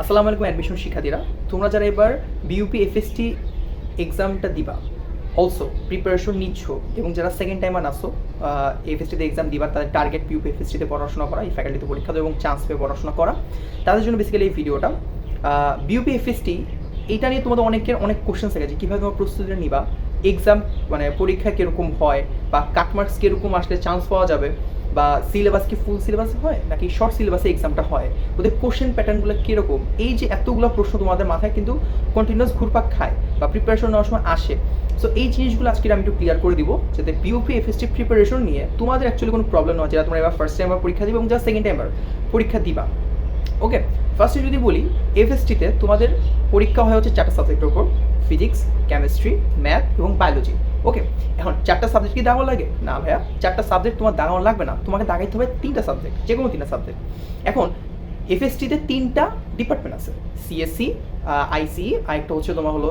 আসসালামু আলাইকুম অ্যাডমিশন শিক্ষার্থীরা। তোমরা যারা এবার বিউপি এফএসটি এক্সামটা দিবা অলসো প্রিপারেশন নিচ্ছ এবং যারা সেকেন্ড টাইম আর আসো এফএসটিতে এক্সাম দিবা, তাদের টার্গেট পিউপি এফএসটিতে পড়াশোনা করা, এই ফ্যাকাল্টিতে পরীক্ষা দেওয়া এবং চান্স পেয়ে পড়াশোনা করা। তাদের জন্য বেসিক্যালি এই ভিডিওটা বিউপি এফএসটি এটা নিয়ে তোমাদের অনেকের অনেক কোশ্চেন থাকে যে কীভাবে তোমার প্রস্তুতিটা নিবা এক্সাম মানে পরীক্ষা কীরকম হয় বা কাটমার্কস কীরকম আসলে চান্স পাওয়া যাবে। বা সিলেবাস কি ফুল সিলেবাস হয়? নাকি শর্ট সিলেবাসে এক্সামটা হয়? ওদের কোশ্চেন প্যাটার্নগুলো কীরকম? এই যে এতগুলো প্রশ্ন তোমাদের মাথায় কিন্তু কন্টিনিউয়াস ঘুরপাক খায় বা প্রিপারেশন নেওয়ার সময় আসে। সো এই জিনিসগুলো আজকে আমি একটু ক্লিয়ার করে দিব, যাতে বিউপি এফএসটি প্রিপারেশন নিয়ে তোমাদের অ্যাকচুয়ালি কোনো প্রবলেম নয় যারা তোমরা এবার ফার্স্ট টাইম পরীক্ষা দিবে এবং যারা সেকেন্ড টাইমার পরীক্ষা দিবা। ওকে ফার্স্টে যদি বলি এফএসটিতে তোমাদের পরীক্ষা হয় হচ্ছে চারটা সাবজেক্টের উপর। ফিজিক্স কেমিস্ট্রি ম্যাথ এবং বায়োলজি ওকে এখন চারটা সাবজেক্ট কি দাগানো লাগে? না ভাইয়া, চারটা সাবজেক্ট তোমার দাগানো লাগবে না। তোমাকে দাগাইতে হবে তিনটা সাবজেক্ট যে কোনো তিনটা সাবজেক্ট এখন এফএসটিতে তিনটা ডিপার্টমেন্ট আছে সিএসসি আইসি আর একটা হচ্ছে তোমার হলো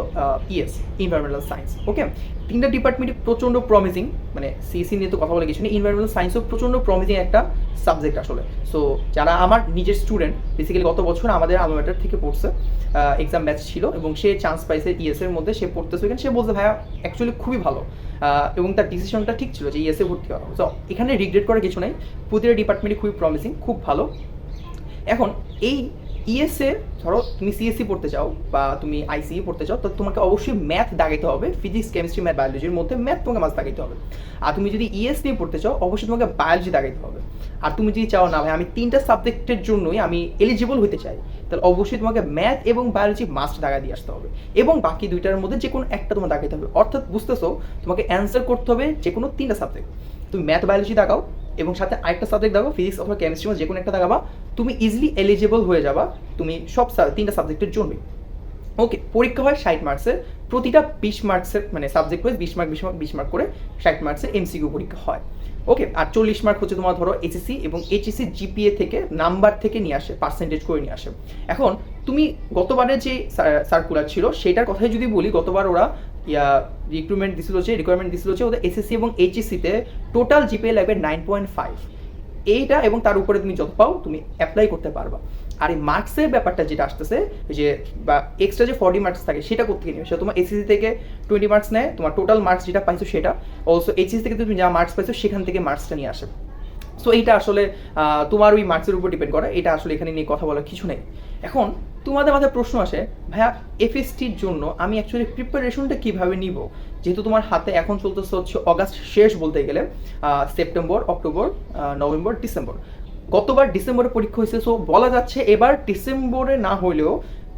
ইএস ইনভারমেন্টাল সায়েন্স ওকে তিনটা ডিপার্টমেন্টে প্রচণ্ড প্রমিসিং মানে সিএসসি নিয়ে তো কথা বলে কিছু নেই ইনভারমেন্টাল সায়েন্সও প্রচণ্ড প্রমিজিং একটা সাবজেক্ট আসলে। সো যারা আমার নিজের স্টুডেন্ট বেসিক্যালি গত বছর আমাদের আলমাটার থেকে পড়ছে এক্সাম ব্যাচ ছিল, এবং সে চান্স পাইছে ইএসের মধ্যে, সে পড়তেছে এখানে সে বলছে, ভাইয়া অ্যাকচুয়ালি খুবই ভালো। এবং তার ডিসিশনটা ঠিক ছিল যে ইএসএ ভর্তি হওয়া। সো এখানে রিগ্রেট করার কিছু নাই, প্রতিটা ডিপার্টমেন্টই খুবই প্রমিসিং খুব ভালো। এখন, এই ইএসএ ধরো তুমি সিএসসি পড়তে চাও বা তুমি আইসিই পড়তে চাও, তো তোমাকে অবশ্যই ম্যাথ দাগাইতে হবে ফিজিক্স কেমিস্ট্রি ম্যাথ বায়োলজির মধ্যে ম্যাথ তোমাকে মাছ দাগাইতে হবে। আর তুমি যদি ইএস নিয়ে পড়তে চাও, অবশ্যই তোমাকে বায়োলজি দাগাইতে হবে। আর তুমি যদি চাও না, ভাই, আমি তিনটা সাবজেক্টের জন্যই আমি এলিজিবল হতে চাই, তাহলে অবশ্যই তোমাকে ম্যাথ এবং বায়োলজি মাস্ট দাগা দিয়ে আসতে হবে। এবং বাকি দুইটার মধ্যে যে কোনো একটা তোমার দাগাইতে হবে। অর্থাৎ বুঝতেছো, তোমাকে অ্যান্সার করতে হবে যে কোনো তিনটা সাবজেক্ট তুমি ম্যাথ বায়োলজি দাগাও এবং সাথে আরেকটা সাবজেক্ট দাও ফিজিক্স অথবা কেমিস্ট্রি যে কোনো একটা দাগাবা তুমি ইজিলি এলিজিবল হয়ে যাবা, তুমি সব তিনটা সাবজেক্টের জন্যই। ওকে পরীক্ষা হয় ষাট মার্কসের প্রতিটা বিশ মার্কসের মানে সাবজেক্ট ওয়াইজ বিশ মার্ক বিশ মার্ক বিশ মার্ক করে ষাট মার্কসের এমসিকিউ পরীক্ষা হয়। ওকে আর চল্লিশ মার্ক হচ্ছে তোমার ধরো এইচএসসি এবং এইচএসসি জিপিএ থেকে নাম্বার থেকে নিয়ে আসে পার্সেন্টেজ করে নিয়ে আসে। এখন, তুমি গতবারের যে সার্কুলার ছিল, সেটার কথাই যদি বলি, গতবার ওরা ইয়া রিক্রুটমেন্ট দিছিল যে রিকোয়ারমেন্ট দিছিল যে ওদের এসএসসি এবং এইচএসসিতে টোটাল জিপিএ লাগবে নাইন পয়েন্ট ফাইভ এইটা এবং তার উপরে তুমি যত পাও, তুমি অ্যাপ্লাই করতে পারবা। আর এই মার্কসের ব্যাপারটা যেটা আসতেছে, যে বা এক্সট্রা যে ফর্টি মার্কস থাকে, সেটা কোথেকে নেবে? সেটা তোমার এসএসসি থেকে টোয়েন্টি মার্কস নেয়, তোমার টোটাল মার্কস যেটা পাইছো সেটা। অলসো এইচএসসি থেকে তুমি যা মার্কস পাইছো, সেখান থেকে মার্কসটা নিয়ে আসে। সো এইটা আসলে তোমার ওই মার্কসের উপর ডিপেন্ড করে। এটা আসলে এখানে নিয়ে কথা বলার কিছু নেই। এখন তোমাদের মাথায় প্রশ্ন আসে, ভাইয়া এফএসটির জন্য আমি অ্যাকচুয়ালি প্রিপারেশনটা কীভাবে নিব? যেহেতু তোমার হাতে এখন চলতেছে হচ্ছে অগাস্ট শেষ বলতে গেলে সেপ্টেম্বর অক্টোবর নভেম্বর ডিসেম্বর গতবার ডিসেম্বরে পরীক্ষা হয়েছে সো বলা যাচ্ছে এবার ডিসেম্বরে না হলেও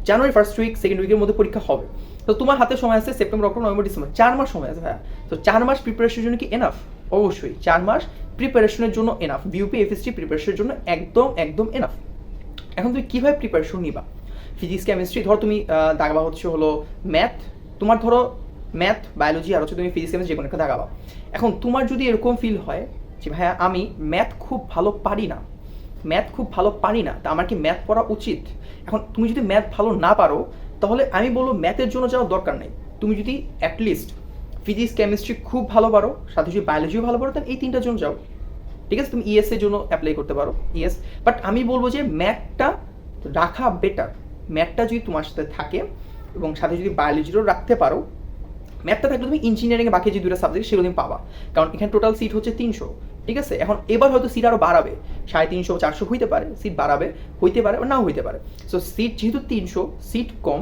জানুয়ারি ফার্স্ট উইক সেকেন্ড উইকের মধ্যে পরীক্ষা হবে। তো তোমার হাতে সময় আছে সেপ্টেম্বর অক্টোবর নভেম্বর ডিসেম্বর চার মাস সময় আছে, ভাইয়া। তো চার মাস প্রিপারেশনের জন্য কি এনাফ অবশ্যই, চার মাস প্রিপারেশনের জন্য এনাফ বিউপি এফএসটি প্রিপারেশনের জন্য একদম একদম এনাফ এখন তুমি কীভাবে প্রিপারেশন নিবা? ফিজিক্স কেমিস্ট্রি ধর তুমি দাগাবা হচ্ছে হলো ম্যাথ তোমার ধরো ম্যাথ বায়োলজি আর হচ্ছে তুমি ফিজিক্স কেমিস্ট্রি যে কোনো একটা দাগাবা। এখন তোমার যদি এরকম ফিল হয় যে, ভাইয়া, আমি ম্যাথ খুব ভালো পারি না ম্যাথ খুব ভালো পারি না, তা আমার কি ম্যাথ পড়া উচিত? এখন তুমি যদি ম্যাথ ভালো না পারো, তাহলে আমি বলব ম্যাথের জন্য যাওয়ার দরকার নেই। তুমি যদি অ্যাটলিস্ট ফিজিক্স কেমিস্ট্রি খুব ভালো পারো, সাথে যদি বায়োলজিও ভালো পারো, তাহলে এই তিনটার জন্য যাও। ঠিক আছে? তুমি ইএস এর জন্য অ্যাপ্লাই করতে পারো ইএস বাট আমি বলব যে ম্যাথটা রাখা বেটার ম্যাথটা যদি তোমার সাথে থাকে এবং সাথে যদি বায়োলজিরও রাখতে পারো, ম্যাথটা থাকলে তুমি ইঞ্জিনিয়ারিং এ বাকি যে দুটো সাবজেক্ট সেগুলো তুমি পাবা। কারণ এখানে টোটাল সিট হচ্ছে তিনশো, ঠিক আছে? এখন এবার হয়তো সিট আরও বাড়াবে। সাড়ে তিনশো, চারশো হইতে পারে সিট বাড়াবে, হইতে পারে বা নাও হইতে পারে। সো সিট যেহেতু তিনশো সিট কম,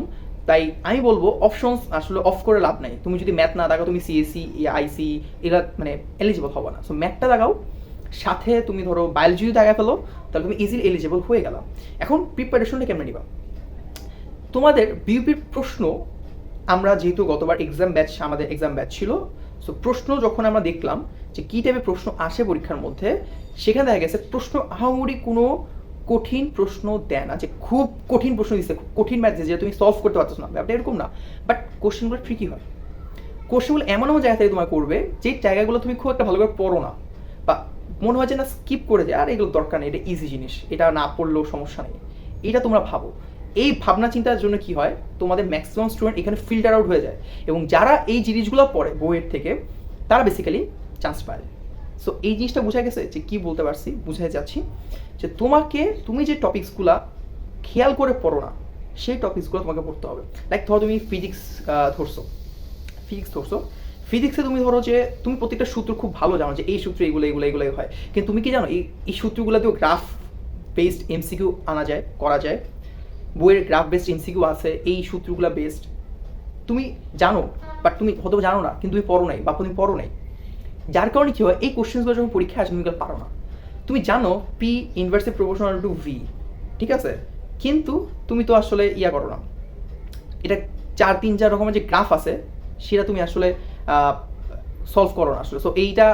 তাই আমি বলব অপশনস আসলে অফ করে লাভ নাই। তুমি যদি ম্যাথ না দাগাও, তুমি সিএসসি আইসি এরা মানে এলিজিবল হবে না। সো ম্যাথটা দাগাও, সাথে তুমি ধরো বায়োলজি যদি ফেলো, তাহলে তুমি ইজিলি এলিজিবল হয়ে গেলাম এখন প্রিপারেশনটা কেমন নিবা? তোমাদের বিউপির প্রশ্ন, আমরা যেহেতু গতবার এক্সাম ব্যাচ আমাদের এক্সাম ব্যাচ ছিল সো প্রশ্ন যখন আমরা দেখলাম যে কী টাইপের প্রশ্ন আসে পরীক্ষার মধ্যে, সেখানে দেখা গেছে প্রশ্ন আহামরি কোনো কঠিন প্রশ্ন দেয় না, যে খুব কঠিন প্রশ্ন দিচ্ছে কঠিন ম্যাথ যে তুমি সলভ করতে পারছ না। ব্যাপারটা এরকম না বাট কোশ্চেনগুলো ট্রিকি হয়। কোশ্চেনগুলো এমন এমন জায়গা থেকে তোমার করবে, যে জায়গাগুলো তুমি খুব একটা ভালো করে পড়ো না, বা মনে হয় যে না স্কিপ করে যায়, আর এগুলো দরকার নেই, এটা ইজি জিনিস, এটা না পড়লেও সমস্যা নেই। এটা তোমরা ভাবো। এই ভাবনা চিন্তার জন্য কি হয়? তোমাদের ম্যাক্সিমাম স্টুডেন্ট এখানে ফিল্টার আউট হয়ে যায়। এবং যারা এই জিনিসগুলো পড়ে বইয়ের থেকে, তারা বেসিক্যালি চান্স পায়। সো এই জিনিসটা বোঝা গেছে যে কি বলতে পারছি? বুঝাই যাচ্ছি যে তোমাকে, তুমি যে টপিকসগুলা খেয়াল করে পড়ো না, সেই টপিকসগুলো তোমাকে পড়তে হবে। লাইক ধরো তুমি ফিজিক্স ধরছো। ফিজিক্স ধরছো। ফিজিক্সে তুমি ধরো যে, তুমি প্রত্যেকটা সূত্র খুব ভালো জানো যে এই সূত্র এগুলো এগুলো, এগুলোই হয়। কিন্তু তুমি কি জানো, এই এই সূত্রগুলো দিয়েও গ্রাফ বেসড এমসিকিউ আনা যায়, করা যায়। বইয়ের গ্রাফ বেসড এমসিকিউ আছে, এই সূত্রগুলো বেসড তুমি জানো বাট তুমি হয়তো জানো না, কিন্তু তুমি পড়ো নাই, বা তুমি পড়ো নাই। যার কারণে কী হয়, এই কোশ্চেন্সগুলো যখন পরীক্ষা আসে, তুমি পারো না। তুমি জানো P inversely proportional to V ঠিক আছে? কিন্তু তুমি তো আসলে ইয়া করো না। এটা চার তিন চার রকমের যে গ্রাফ আছে, সেটা তুমি আসলে সলভ করো না আসলে। সো এইটা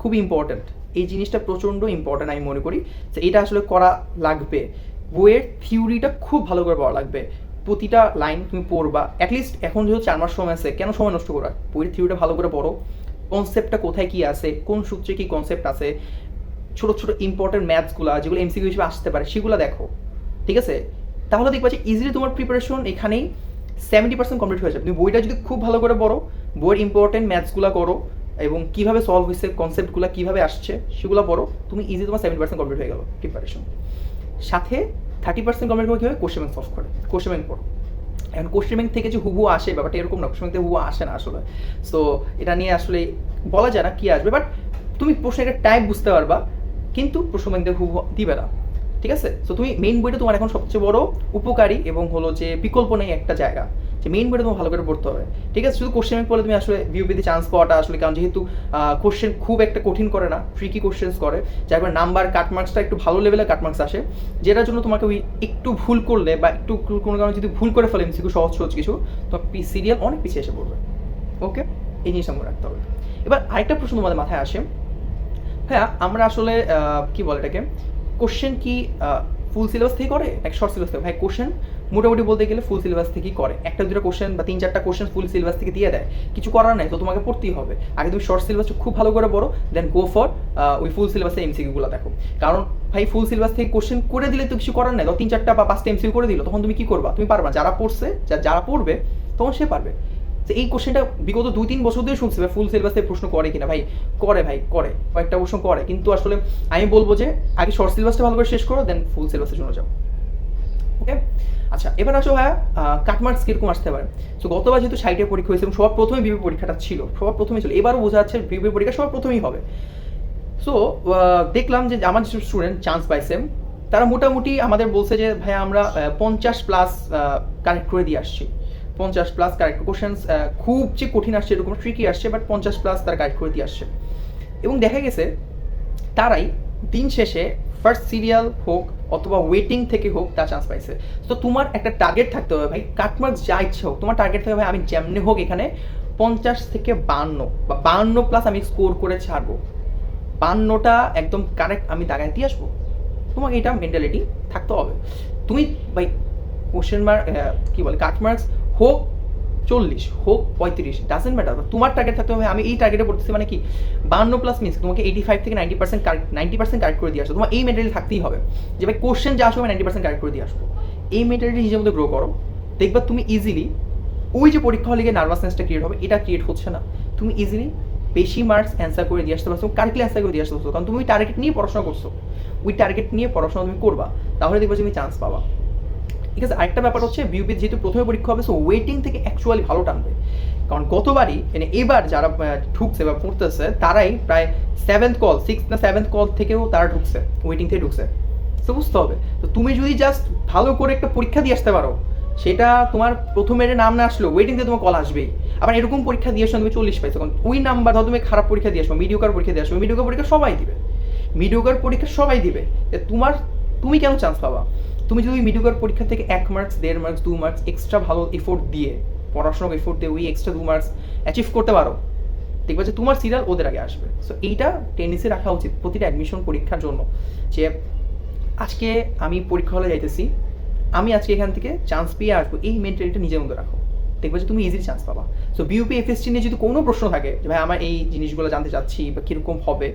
খুবই ইম্পর্ট্যান্ট এই জিনিসটা প্রচণ্ড ইম্পর্ট্যান্ট আমি মনে করি। যে এটা আসলে করা লাগবে। বইয়ের থিওরিটা খুব ভালো করে পড়া লাগবে। প্রতিটা লাইন তুমি পড়বা। অ্যাটলিস্ট এখন যেহেতু চার মাস সময় আছে, কেন সময় নষ্ট করা? বইয়ের থিওরিটা ভালো করে পড়ো। কনসেপ্টটা কোথায় কি আছে? কোন সূত্রে কি কনসেপ্ট আছে? ছোট ছোট ইম্পর্টেন্ট ম্যাথসগুলো যেগুলো এমসিকিউ হিসেবে আসতে পারে, সেগুলো দেখো। ঠিক আছে? তাহলে দেখবা যে ইজিলি তোমার প্রিপারেশন এখানেই সেভেন্টি পার্সেন্ট কমপ্লিট হয়ে যাবে। তুমি বইটা যদি খুব ভালো করে পড়ো, বইয়ের ইম্পর্টেন্ট ম্যাথসগুলো করো, এবং কীভাবে সলভ হয়েছে কনসেপ্টগুলো কীভাবে আসছে, সেগুলো পড়ো, তুমি ইজি তোমার সেভেন্টি পার্সেন্ট কমপ্লিট হয়ে গেলো প্রিপারেশন সাথে থার্টি পার্সেন্ট কমেন্ট করে কী হবে কোশ্চেন সলভ করে? কোশ্চেন পড়ো। এখন কোশ্চেন ব্যাংক থেকে যে হুবু আসে, ব্যাপারটা এরকম না কোশ্চেন ব্যাংক থেকে হুবু আসে না আসলে। সো এটা নিয়ে আসলে বলা যায় না কী আসবে বাট তুমি প্রশ্নের টাইপ বুঝতে পারবা, কিন্তু প্রশ্ন ব্যাংক থেকে হুবু দিবে না। ঠিক আছে? তো তুমি মেইন বইটা তোমার এখন সবচেয়ে বড় উপকারী এবং হলো যে বিকল্প নেই একটা জায়গা। যে মেইন বইটা তোমার ভালো করে পড়তে হবে। ঠিক আছে? শুধু কোশ্চেন পড়লে তুমি আসলে ভিউপিতে চান্স পাওয়াটা আসলে কারণ যেহেতু কোশ্চেন খুব একটা কঠিন করে না ট্রিকি কোশ্চেন্স করে, যার কারণে নাম্বার কাটমার্কসটা একটু ভালো লেভেলের কাটমার্কস আসে, যেটার জন্য তোমাকে ওই একটু ভুল করলে বা একটু কোনো কারণে যদি ভুল করে ফেলে এমসিকিউ সহজ সহজ কিছু তোমার সিরিয়াল অনেক পিছিয়ে এসে পড়বে। ওকে এই জিনিসটা মনে রাখতে হবে। এবার আরেকটা প্রশ্ন তোমাদের মাথায় আসে। হ্যাঁ আমরা আসলে কি বলে এটাকে? কোশ্চেন কি ফুল সিলেবাস থেকে করে, এক শর্ট সিলেবাস থেকে। ভাই কোশ্চেন মোটামুটি বলতে গেলে ফুল সিলেবাস থেকেই করে। একটা দুটো কোশ্চেন বা তিন, চারটা কোশ্চেন ফুল সিলেবাস থেকে দিয়ে দেয়। কিছু করার নাই, তো তোমাকে পড়তেই হবে। আগে তুমি শর্ট সিলেবাসটা খুব ভালো করে পড়ো দেন গো ফর ওই ফুল সিলেবাসে এমসিকিউগুলো দেখো। কারণ, ভাই ফুল সিলেবাস থেকে কোশ্চেন করে দিলে তো কিছু করার নাই। তো তিন, চারটা বা পাঁচটা এমসিকিউ করে দিল, তখন তুমি কি করবা? তুমি পারবা যারা পড়ছে যারা পড়বে, তখন সে পারবে। তো এই কোশ্চেনটা বিগত দুই তিন বছর ধরে শুনছি ফুল সিলেবাস থেকে প্রশ্ন করে কিনা, ভাই, করে ভাই, করে, কয়েকটা প্রশ্ন করে, কিন্তু আসলে আমি বলব যে, আগে শর্ট সিলেবাসটা ভালো করে শেষ করো দেন ফুল সিলেবাসে শুনে যাও ওকে আচ্ছা এবার আসো, ভাইয়া কাটমার্কস কীরকম আসতে পারে? তো গতবার যেহেতু সাইটের পরীক্ষা হয়েছে এবং সবার প্রথমে বিবি পরীক্ষাটা ছিল, সবার প্রথমেই ছিল, এবারও বোঝা যাচ্ছে বিবি পরীক্ষা সবার প্রথমেই হবে। সো দেখলাম যে আমার যেসব স্টুডেন্ট চান্স পাইছে তারা মোটামুটি আমাদের বলছে যে ভাই আমরা পঞ্চাশ প্লাস কানেক্ট করে দিয়ে আসছি। পঞ্চাশ প্লাস কারেক্ট কোশ্চেন্স খুব যে কঠিন আসছে এরকম ট্রিকি আসছে বাট পঞ্চাশ প্লাস তারা কারেক্ট করে দিয়ে আসছে। এবং দেখা গেছে, তারাই দিন শেষে ফার্স্ট সিরিয়াল হোক অথবা ওয়েটিং থেকে হোক, তার চান্স পাইছে। তো তোমার একটা টার্গেট থাকতে হবে ভাই কাটমার্কস যা ইচ্ছে হোক, তোমার টার্গেট থাকবে ভাই, আমি যেমনি হোক এখানে পঞ্চাশ থেকে বান্ন, বা বান্ন প্লাস আমি স্কোর করে ছাড়বো। বান্নটা একদম কারেক্ট আমি দাগায় দিয়ে আসব। তোমাকে এটা মেন্টালিটি থাকতে হবে। তুমি ভাই কোশ্চেন মার্ক কী বলে কাটমার্কস হোক চল্লিশ, হোক পঁয়ত্রিশ ডাজেন্ট ম্যাটার তোমার টার্গেট থাকতে হবে, আমি এই টার্গেটে পড়তেছি মানে কি? বান্ন প্লাস মিনস তোমাকে এইটি ফাইভ থেকে ninety percent ninety percent correct করে দিয়ে আসো তোমার এই মেন্টালিটি থাকতেই হবে। যে ভাই কোশ্চেন যা আসবে নাইনটি পার্সেন্ট কারেক্ট করে দিয়ে আসব। এই মেন্টালিটি হিসেবে মধ্যে গ্রো করো, দেখবা তুমি ইজিলি ওই যে পরীক্ষা হলে গিয়ে নার্ভাসনেসটা ক্রিয়েট হবে, এটা ক্রিয়েট হচ্ছে না। তুমি ইজিলি বেশি মার্কস অ্যান্সার করে দিয়ে আসতে পারছ কারেক্টলি অ্যান্সার করে দিয়ে আসতে পারছ। কারণ তুমি ওই টার্গেট নিয়ে পড়াশোনা করছ। ওই টার্গেট নিয়ে পড়াশোনা তুমি করবা, তাহলে দেখবা তুমি চান্স পাবা। ঠিক আছে? আরেকটা ব্যাপার হচ্ছে বিউপি যেহেতু প্রথমে পরীক্ষা হবে সো ওয়েটিং থেকে অ্যাকচুয়ালি ভালো টানবে। কারণ গতবারই মানে এবার যারা ঢুকছে বা পড়তেছে, তারাই প্রায় সেভেন্থ কল সিক্স না সেভেন্থ কল থেকেও তারা ঢুকছে ওয়েটিং থেকে ঢুকছে। তো বুঝতে হবে। তো তুমি যদি জাস্ট ভালো করে একটা পরীক্ষা দিয়ে আসতে পারো, সেটা তোমার প্রথমের নাম না আসলো ওয়েটিং থেকে তোমার কল আসবেই। আবার এরকম পরীক্ষা দিয়ে আসো তুমি চল্লিশ পাইছো, কারণ ওই নাম্বার ধরো তুমি খারাপ পরীক্ষা দিয়ে আসো মিডিওকার পরীক্ষা দিয়ে আসো মিডিওকার পরীক্ষা সবাই দিবে। মিডিওকার পরীক্ষা সবাই দিবে। তোমার, তুমি কেন চান্স পাবা? তুমি যদি মিডিওকার পরীক্ষা থেকে এক মার্কস দেড় মার্কস দু মার্কস এক্সট্রা ভালো এফোর্ট দিয়ে, পড়াশোনার এফোর্ট দিয়ে ওই এক্সট্রা দু মার্কস অ্যাচিভ করতে পারো, দেখবে যে তোমার সিরিয়াল ওদের আগে আসবে। সো এইটা টেনিসে রাখা উচিত প্রতিটা অ্যাডমিশন পরীক্ষার জন্য যে, আজকে আমি পরীক্ষা হলে যাইতেছি, আমি আজকে এখান থেকে চান্স পেয়ে আসব, এই মেন্টালিটা নিজের মধ্যে রাখো। দেখবে যে তুমি ইজিলি চান্স পাবা। সো বিউপি এফএসটি নিয়ে যদি কোনো প্রশ্ন থাকে যে, ভাই, আমার এই জিনিসগুলো জানতে চাচ্ছি বা কীরকম হবে?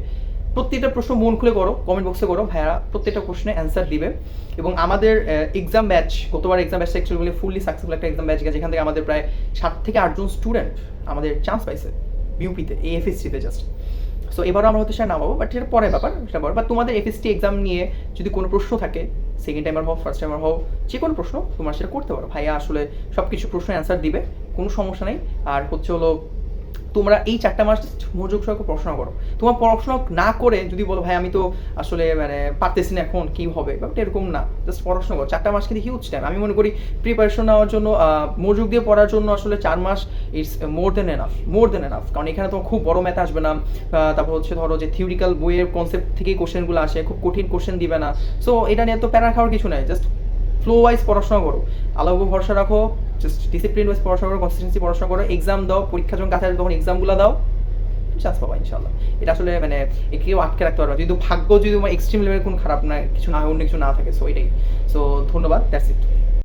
প্রত্যেকটা প্রশ্ন মন খুলে করো কমেন্ট বক্সে করো, ভাইয়ারা প্রত্যেকটা প্রশ্নে অ্যান্সার দিবে। এবং আমাদের এক্সাম ব্যাচ গতবার exam batch actually fully successful একটা এক্সাম ব্যাচ গেছে, যেখান থেকে আমাদের প্রায় সাত থেকে আটজন স্টুডেন্ট আমাদের চান্স পাইছে বিউপিতে এএফএসসিতে জাস্ট সো এবারও আমরা হতে সেটা নামাবো বাট সেটা পরে ব্যাপার, সেটা পরে বা তোমাদের এফএসটি এক্সাম নিয়ে যদি কোনো প্রশ্ন থাকে সেকেন্ড টাইমার হোক ফার্স্ট টাইমার হোক যে কোনো প্রশ্ন, তোমার সেটা করতে পারো। ভাইয়া আসলে সব কিছু প্রশ্নের অ্যান্সার দিবে, কোনো সমস্যা নেই। আর হচ্ছে হলো তোমরা এই চারটা মাস মনোযোগ সহকারে পড়াশোনা করো। তোমার পড়াশোনা না করে যদি বলো, ভাই, আমি তো আসলে মানে পারতেছি না এখন, কি হবে? ব্যাপারটা এরকম না। জাস্ট পড়াশোনা করো। চারটা মাস কিন্তু হিউজ টাইম আমি মনে করি প্রিপারেশন নেওয়ার জন্য মনোযোগ দিয়ে পড়ার জন্য আসলে চার মাস it's more than enough more than enough কারণ এখানে তোমার খুব বড় ম্যাথ আসবে না। তারপর হচ্ছে ধরো যে থিওরিক্যাল বইয়ের কনসেপ্ট থেকেই কোশ্চেনগুলো আসে, খুব কঠিন কোশ্চেন দিবে না। সো এটা নিয়ে তো প্যারা খাওয়ার কিছু নাই। জাস্ট ফ্লো ওয়াইজ পড়াশোনা করো। আল্লাহ ভরসা রাখো জাস্ট ডিসিপ্লিন ওয়াইজ পড়াশোনা করো কনসিস্টেন্সি পড়াশোনা করো এক্সাম দাও, পরীক্ষা যখন কাছে আসবে তখন এক্সামগুলো দাও চান্স পাবা ইনশাল্লাহ এটা আসলে মানে একেও আটকে রাখতে পারবে যদি ভাগ্য যদি তোমার এক্সট্রিম লেভেলের কোনো খারাপ না, কিছু না অন্য কিছু না থাকে সো এটাই। সো ধন্যবাদ দ্যাটস ইট